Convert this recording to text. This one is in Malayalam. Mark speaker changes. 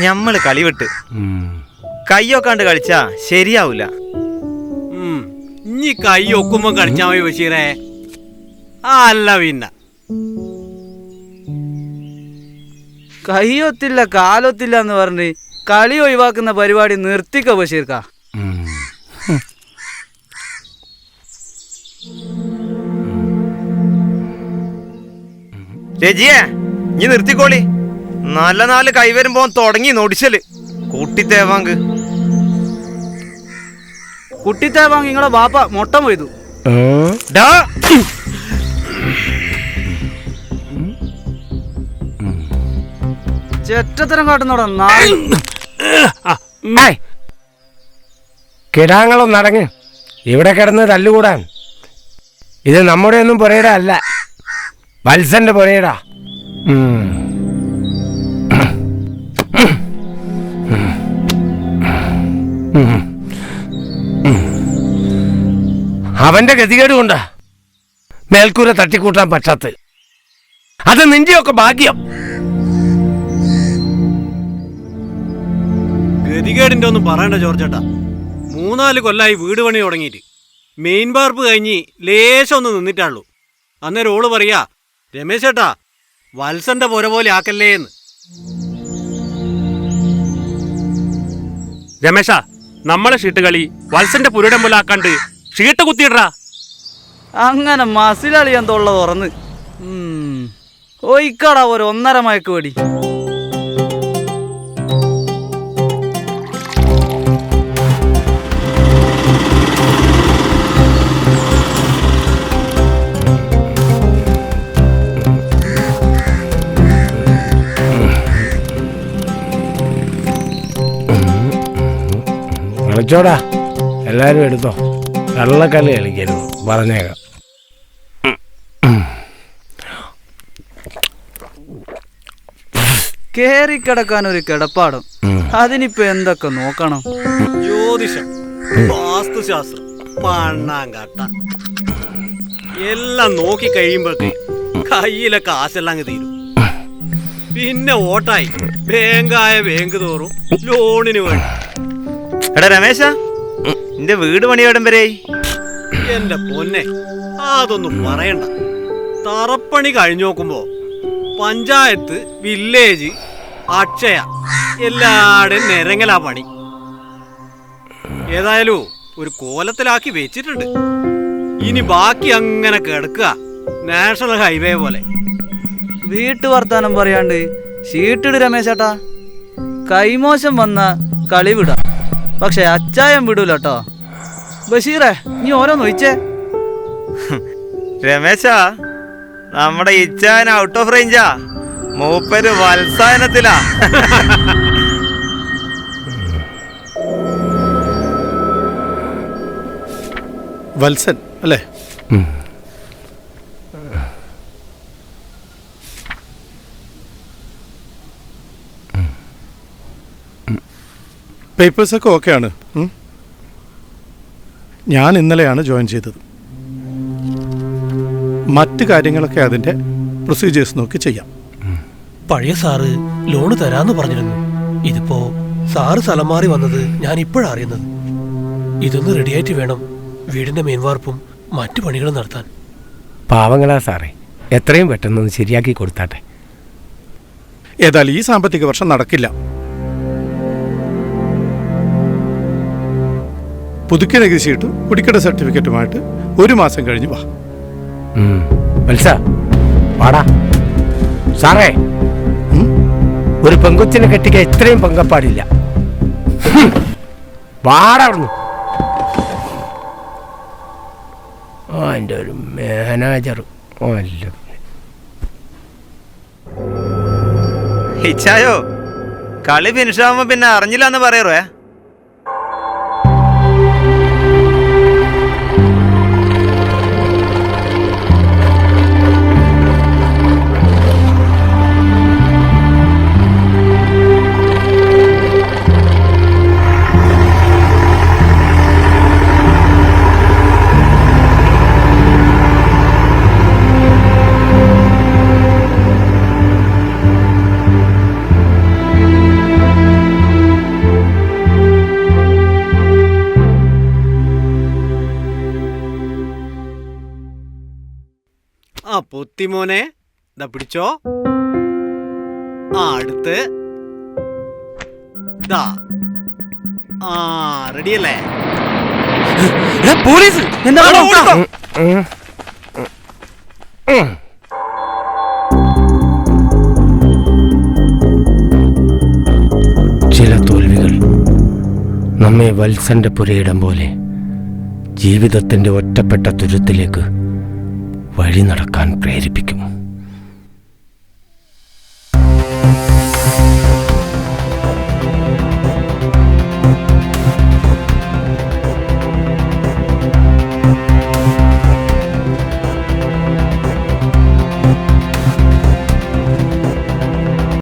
Speaker 1: ഞമ്മൾ കളി വിട്ട് കയ്യൊക്കാണ്ട് കളിച്ചാ ശരിയാവൂല.
Speaker 2: ഉം. ഇനി കൈ ഒക്കുമ്പോ കളിച്ചാ മതി ബഷീറേ. ആ അല്ല പിന്നെ.
Speaker 3: കൈയൊത്തില്ല കാലൊത്തില്ല എന്ന് പറഞ്ഞ് കളി ഒഴിവാക്കുന്ന പരിപാടി നിർത്തിക്കോ ബഷീർക്ക.
Speaker 1: രജിയെ നീ നിർത്തിക്കോളി. നല്ല നാല് കൈവരുമ്പോ തുടങ്ങി നൊടിച്ചൽ. കൂട്ടിത്തേവാങ്ക്.
Speaker 3: കുട്ടിത്തേവാങ് നിങ്ങളെ വാപ്പ മൊട്ട പോയതു
Speaker 1: ഡാ.
Speaker 3: ചെറ്റത്തരം കാട്ടുന്നോടാ കിടാങ്ങളൊന്നടങ്ങ്
Speaker 4: ഏയ്! കിടാങ്ങളും നടങ്ങ് ഇവിടെ കിടന്ന് തല്ലുകൂടാൻ. ഇത് നമ്മുടെ ഒന്നും പുരയുടെ അല്ല വത്സന്റെ പുരയിടാ. അവന്റെ ഗതികേട് കൊണ്ടാ മേൽക്കൂര തട്ടിക്കൂട്ടാൻ പറ്റാത്ത. അത് നിന്റെയൊക്കെ ഭാഗ്യം.
Speaker 2: ഗതികേടിന്റെ ഒന്നും പറയണ്ട ജോർജേട്ടാ. മൂന്നാൽ കൊല്ലായി വീട് പണി തുടങ്ങിയിട്ട്. മെയിൻ പാർപ്പ് കഴിഞ്ഞ് ലേശം ഒന്ന് നിന്നിട്ടാള്ളൂ അന്നേരം ഓൾ പറയാ രമേശ് ചേട്ടാ വത്സന്റെ പുര പോലെ ആക്കല്ലേ എന്ന്.
Speaker 5: രമേശ നമ്മളെ ഷീട്ട് കളി വത്സന്റെ പുരയുടെ മുലാക്കാണ്ട് ഷീട്ട് കുത്തിയിടറാ.
Speaker 3: അങ്ങനെ മസിലളിയാൻ തൊള്ള തുറന്ന്. ഉം. ഒയ്ക്കടാ ഒരു ഒന്നര മയക്ക് വെടി
Speaker 4: കളിച്ചോടാ എല്ലാരും എടുത്തോ. കള്ളക്കളി കളിക്കരുത്. പറഞ്ഞേക്കാം.
Speaker 3: കേറി കിടക്കാൻ ഒരു കിടപ്പാടം അതിനിപ്പോ എന്തൊക്കെ നോക്കണം?
Speaker 2: ജ്യോതിഷം വാസ്തുശാസ്ത്രം പണ്ണാങ്കട്ട എല്ലാം നോക്കി കഴിയുമ്പോഴേക്ക് കയ്യിലെ കാശെല്ലാം അങ്ങ് തീരും. പിന്നെ ഓട്ടായി. ബാങ്കായ ബാങ്ക് തോറും ലോണിന് വേണ്ടി.
Speaker 1: എടാ രമേശ നിന്റെ വീട് പണിയോടം വരെ?
Speaker 2: എന്റെ പൊന്നെ അതൊന്നും പറയണ്ട. തറപ്പണി കഴിഞ്ഞു നോക്കുമ്പോ പഞ്ചായത്ത് വില്ലേജ് അക്ഷയ എല്ലാടും നിരങ്ങലാ പണി. ഏതായാലും ഒരു കോലത്തിലാക്കി വെച്ചിട്ടുണ്ട്. ഇനി ബാക്കി അങ്ങനെ കിടക്കുക നാഷണൽ ഹൈവേ പോലെ.
Speaker 3: വീട്ടു വർത്താനം പറയാണ്ട് ഷീട്ടിട് രമേശേട്ടാ. കൈമോശം വന്ന കളി വിടാം. പക്ഷെ അച്ചായം വിടൂല കേട്ടോ. ബഷീറേ നീ ഓരോന്ന് ഒഴിച്ചേ
Speaker 1: രമേശ നമ്മുടെ ഇച്ചാൻ ഔട്ട് ഓഫ് റേഞ്ചാ മൂപ്പര് വത്സായനത്തിലാ
Speaker 6: വത്സൻ അല്ലേ? പേപ്പേഴ്സൊക്കെ ഓക്കെയാണ്? ഞാൻ ഇന്നലെയാണ് ജോയിൻ ചെയ്തത്. മറ്റു കാര്യങ്ങളൊക്കെ അതിന്റെ പ്രൊസീജിയേഴ്സ് നോക്കി ചെയ്യാം.
Speaker 7: പഴയ സാറ് ലോണ് തരാന്ന് പറഞ്ഞിരുന്നു. ഇതിപ്പോ സാറ് സ്ഥലം മാറി വന്നത് ഞാൻ ഇപ്പോഴറിയുന്നത് ഇതൊന്ന് റെഡിയായിട്ട് വേണം വീടിന്റെ മേൻവാർപ്പും മറ്റു പണികളും നടത്താൻ.
Speaker 4: പാവങ്ങളാ സാറേ. എത്രയും പെട്ടെന്ന് ശരിയാക്കി കൊടുത്താട്ടെ.
Speaker 6: ഏതായാലും ഈ സാമ്പത്തിക വർഷം നടക്കില്ല. പുതുക്കിയ നികുതി ഷീട്ടും കുടിക്കട സർട്ടിഫിക്കറ്റുമായിട്ട് ഒരു മാസം കഴിഞ്ഞ് വാ.
Speaker 4: വാടാ. സാറേ ഒരു പെങ്കൊച്ചിനെ കെട്ടിക്കാൻ ഇത്രയും പങ്കപ്പാടില്ല. ആ എന്റെ ഒരു മാനേജർ അല്ല
Speaker 1: ഇച്ചായോ കളി ഫിനിഷാവുമ്പോ പിന്നെ അറിഞ്ഞില്ല എന്ന് പറയറേ
Speaker 2: പൊത്തിമോനെ ഇതാ പിടിച്ചോ. ആ അടുത്ത്. ഇതാ ആ റെഡിയല്ലേ
Speaker 3: പോലീസ് എന്താ.
Speaker 4: ചില തോൽവികൾ നമ്മെ വത്സന്റെ പുരയിടം പോലെ ജീവിതത്തിന്റെ ഒറ്റപ്പെട്ട തുരുത്തിലേക്ക് വഴി നടക്കാൻ പ്രേരിപ്പിക്കും.